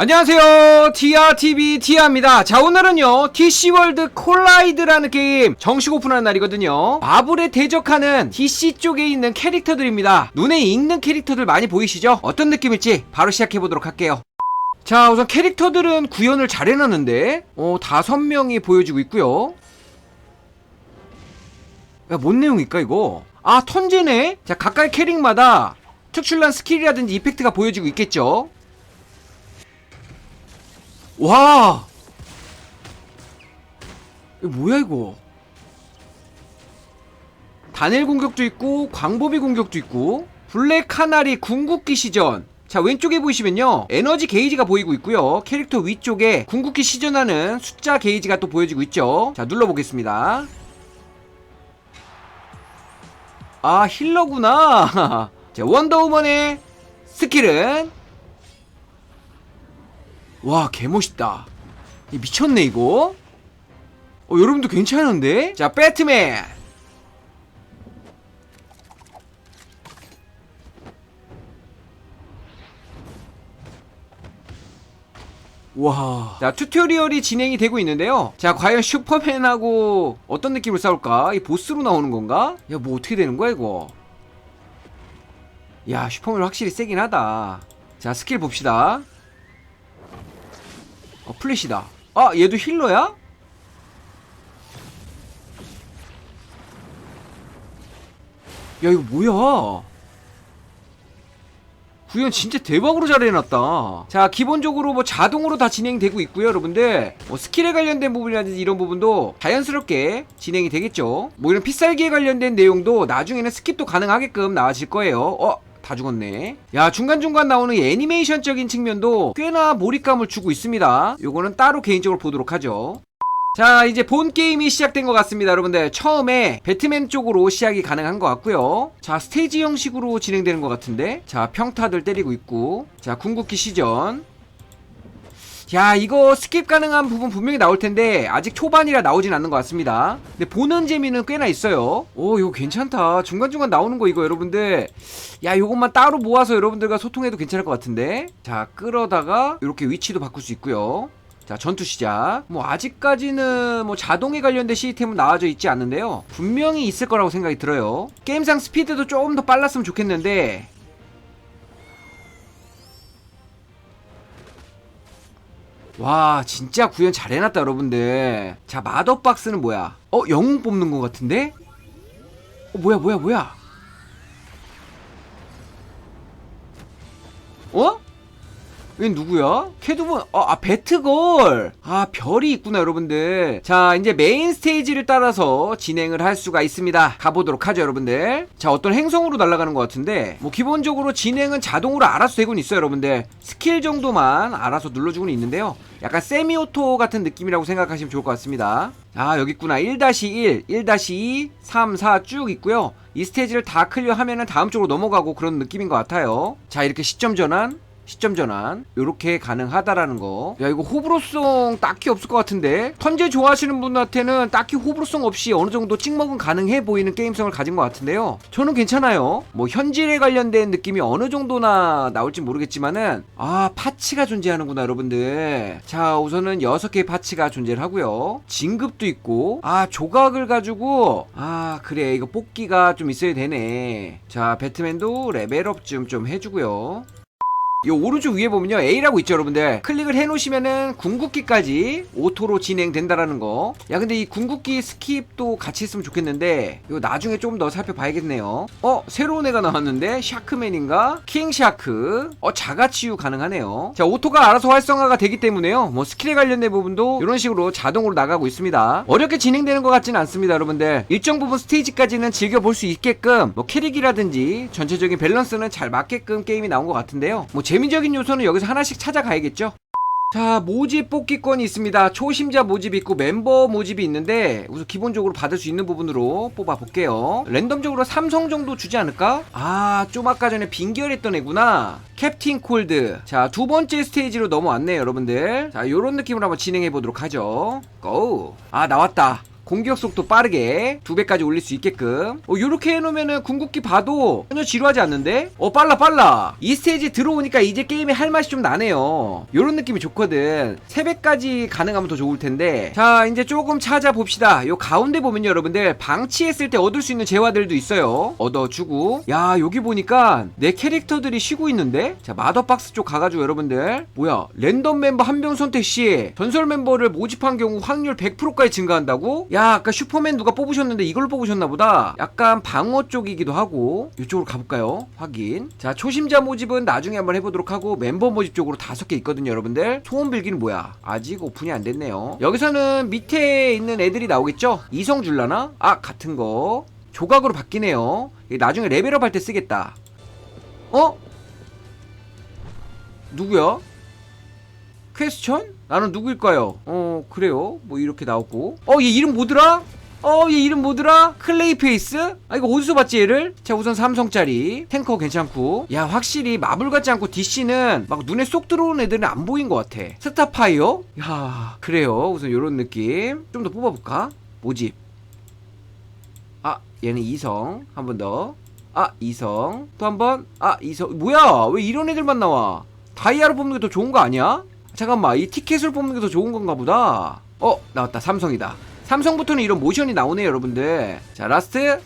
안녕하세요. TRTV 티아입니다. 자 오늘은요 TC월드 콜라이드라는 게임 정식 오픈하는 날이거든요. 마블에 대적하는 DC 쪽에 있는 캐릭터들입니다. 눈에 익는 캐릭터들 많이 보이시죠? 어떤 느낌일지 바로 시작해보도록 할게요. 자 우선 캐릭터들은 구현을 잘 해놨는데 어 다섯 명이 보여지고 있고요. 야 뭔 내용일까 이거? 아 턴제네 자 각각의 캐릭마다 특출난 스킬이라든지 이펙트가 보여지고 있겠죠 와! 이거 뭐야 이거? 단일 공격도 있고 광범위 공격도 있고 블랙 카나리 궁극기 시전. 자 왼쪽에 보시면요. 에너지 게이지가 보이고 있고요. 캐릭터 위쪽에 궁극기 시전하는 숫자 게이지가 또 보여지고 있죠. 자 눌러보겠습니다. 아 힐러구나. 자 원더우먼의 스킬은 와 개멋있다 이 미쳤네 이거 어 여러분도 괜찮은데 자 배트맨 와. 자, 튜토리얼이 진행이 되고 있는데요. 자, 과연 슈퍼맨하고 어떤 느낌으로 싸울까? 이 보스로 나오는 건가? 야, 뭐 어떻게 되는 거야, 이거? 야, 슈퍼맨 확실히 세긴 하다. 자, 스킬 봅시다. 어, 플래시다. 아, 얘도 힐러야? 야, 이거 뭐야? 구현 진짜 대박으로 잘 해놨다. 자, 기본적으로 뭐 자동으로 다 진행되고 있고요, 여러분들. 뭐 스킬에 관련된 부분이라든지 이런 부분도 자연스럽게 진행이 되겠죠. 뭐 이런 필살기에 관련된 내용도 나중에는 스킵도 가능하게끔 나와질 거예요. 어, 다 죽었네. 야, 중간중간 나오는 이 애니메이션적인 측면도 꽤나 몰입감을 주고 있습니다. 요거는 따로 개인적으로 보도록 하죠. 자 이제 본 게임이 시작된 것 같습니다 여러분들 처음에 배트맨 쪽으로 시작이 가능한 것 같고요 자 스테이지 형식으로 진행되는 것 같은데 자 평타들 때리고 있고 자 궁극기 시전 야 이거 스킵 가능한 부분 분명히 나올 텐데 아직 초반이라 나오진 않는 것 같습니다. 근데 보는 재미는 꽤나 있어요. 오 이거 괜찮다. 중간중간 나오는 거 이거 여러분들. 야 이것만 따로 모아서 여러분들과 소통해도 괜찮을 것 같은데? 자 끌어다가 이렇게 위치도 바꿀 수 있고요. 자 전투 시작. 뭐 아직까지는 뭐 자동에 관련된 시스템은 나와져 있지 않는데요. 분명히 있을 거라고 생각이 들어요. 게임상 스피드도 조금 더 빨랐으면 좋겠는데 와 진짜 구현 잘 해놨다 여러분들. 자 마더박스는 뭐야? 어 영웅 뽑는 것 같은데? 어 뭐야 뭐야 뭐야? 어? 얘 누구야? 캐두먼 어, 아 배트걸! 아 별이 있구나 여러분들. 자 이제 메인 스테이지를 따라서 진행을 할 수가 있습니다. 가보도록 하죠 여러분들. 자 어떤 행성으로 날아가는 것 같은데 뭐 기본적으로 진행은 자동으로 알아서 되곤 있어요 여러분들. 스킬 정도만 알아서 눌러주고는 있는데요 약간 세미오토 같은 느낌이라고 생각하시면 좋을 것 같습니다. 아 여기 있구나. 1-1 1-2 3 4 쭉 있고요. 이 스테이지를 다 클리어하면 은 다음 쪽으로 넘어가고 그런 느낌인 것 같아요. 자 이렇게 시점 전환 시점 전환 요렇게 가능하다라는 거. 야 이거 호불호성 딱히 없을 것 같은데 턴제 좋아하시는 분한테는 딱히 호불호성 없이 어느 정도 찍먹은 가능해 보이는 게임성을 가진 것 같은데요. 저는 괜찮아요. 뭐 현질에 관련된 느낌이 어느 정도나 나올지 모르겠지만은 아 파츠가 존재하는구나 여러분들. 자 우선은 6개의 파츠가 존재를 하고요. 진급도 있고 아 조각을 가지고 아 그래 이거 뽑기가 좀 있어야 되네. 자 배트맨도 레벨업 좀 좀 해주고요. 이 오른쪽 위에 보면요. A라고 있죠 여러분들? 클릭을 해놓으시면은 궁극기까지 오토로 진행된다라는 거야 근데 이 궁극기 스킵도 같이 있으면 좋겠는데 이거 나중에 조금 더 살펴봐야겠네요. 어 새로운 애가 나왔는데? 샤크맨인가? 킹샤크. 어 자가치유 가능하네요. 자 오토가 알아서 활성화가 되기 때문에요. 뭐 스킬에 관련된 부분도 이런 식으로 자동으로 나가고 있습니다. 어렵게 진행되는 것 같지는 않습니다 여러분들. 일정 부분 스테이지까지는 즐겨볼 수 있게끔 뭐 캐릭이라든지 전체적인 밸런스는 잘 맞게끔 게임이 나온 것 같은데요. 뭐 재미적인 요소는 여기서 하나씩 찾아가야겠죠? 자 모집 뽑기권이 있습니다. 초심자 모집이 있고 멤버 모집이 있는데 우선 기본적으로 받을 수 있는 부분으로 뽑아 볼게요. 랜덤적으로 삼성 정도 주지 않을까? 아 좀 아까 전에 빙결했던 애구나. 캡틴 콜드. 자 두 번째 스테이지로 넘어왔네요 여러분들. 자 요런 느낌으로 한번 진행해 보도록 하죠. 고 아 나왔다 공격 속도 빠르게 두 배까지 올릴 수 있게끔. 어 요렇게 해놓으면은 궁극기 봐도 전혀 지루하지 않는데? 어 빨라 빨라. 이 스테이지 들어오니까 이제 게임에 할 맛이 좀 나네요. 요런 느낌이 좋거든. 3배까지 가능하면 더 좋을 텐데. 자 이제 조금 찾아봅시다. 요 가운데 보면요 여러분들 방치했을 때 얻을 수 있는 재화들도 있어요. 얻어주고. 야 여기 보니까 내 캐릭터들이 쉬고 있는데? 자 마더박스 쪽 가가지고 여러분들. 뭐야 랜덤 멤버 한 명 선택 시 전설 멤버를 모집한 경우 확률 100%까지 증가한다고? 야 아까 슈퍼맨 누가 뽑으셨는데 이걸 뽑으셨나 보다 약간 방어 쪽이기도 하고 이쪽으로 가볼까요? 확인 자 초심자 모집은 나중에 한번 해보도록 하고 멤버 모집 쪽으로 다섯 개 있거든요 여러분들 소원 빌기는 뭐야 아직 오픈이 안 됐네요 여기서는 밑에 있는 애들이 나오겠죠? 이성 줄라나? 아 같은 거 조각으로 바뀌네요 나중에 레벨업 할 때 쓰겠다 어? 누구야? 퀘스천? 나는 누구일까요? 어 그래요 뭐 이렇게 나왔고 어 얘 이름 뭐더라? 어 얘 이름 뭐더라? 클레이 페이스? 아 이거 어디서 봤지 얘를? 자 우선 삼성짜리 탱커 괜찮고 야 확실히 마블 같지 않고 DC는 막 눈에 쏙 들어오는 애들은 안 보인 것 같아 스타파이어? 야 그래요 우선 요런 느낌 좀 더 뽑아볼까? 모집 아 얘는 이성 한 번 더 아 이성 또 한 번 아 이성 뭐야 왜 이런 애들만 나와 다이아로 뽑는 게 더 좋은 거 아니야? 잠깐만 이 티켓을 뽑는 게 더 좋은 건가 보다. 어 나왔다. 삼성이다. 삼성부터는 이런 모션이 나오네요 여러분들. 자 라스트.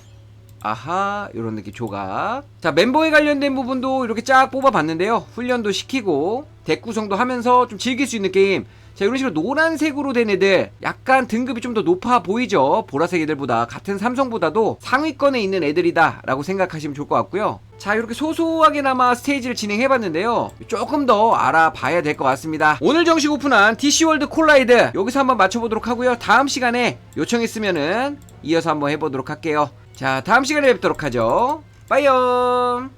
아하 이런 느낌 조각. 자 멤버에 관련된 부분도 이렇게 쫙 뽑아봤는데요. 훈련도 시키고 덱 구성도 하면서 좀 즐길 수 있는 게임 자 이런 식으로 노란색으로 된 애들 약간 등급이 좀 더 높아 보이죠? 보라색 애들보다 같은 삼성보다도 상위권에 있는 애들이다 라고 생각하시면 좋을 것 같고요. 자 이렇게 소소하게나마 스테이지를 진행해봤는데요. 조금 더 알아봐야 될 것 같습니다. 오늘 정식 오픈한 DC월드 콜라이드 여기서 한번 맞춰보도록 하고요. 다음 시간에 요청했으면은 이어서 한번 해보도록 할게요. 자 다음 시간에 뵙도록 하죠. 빠이염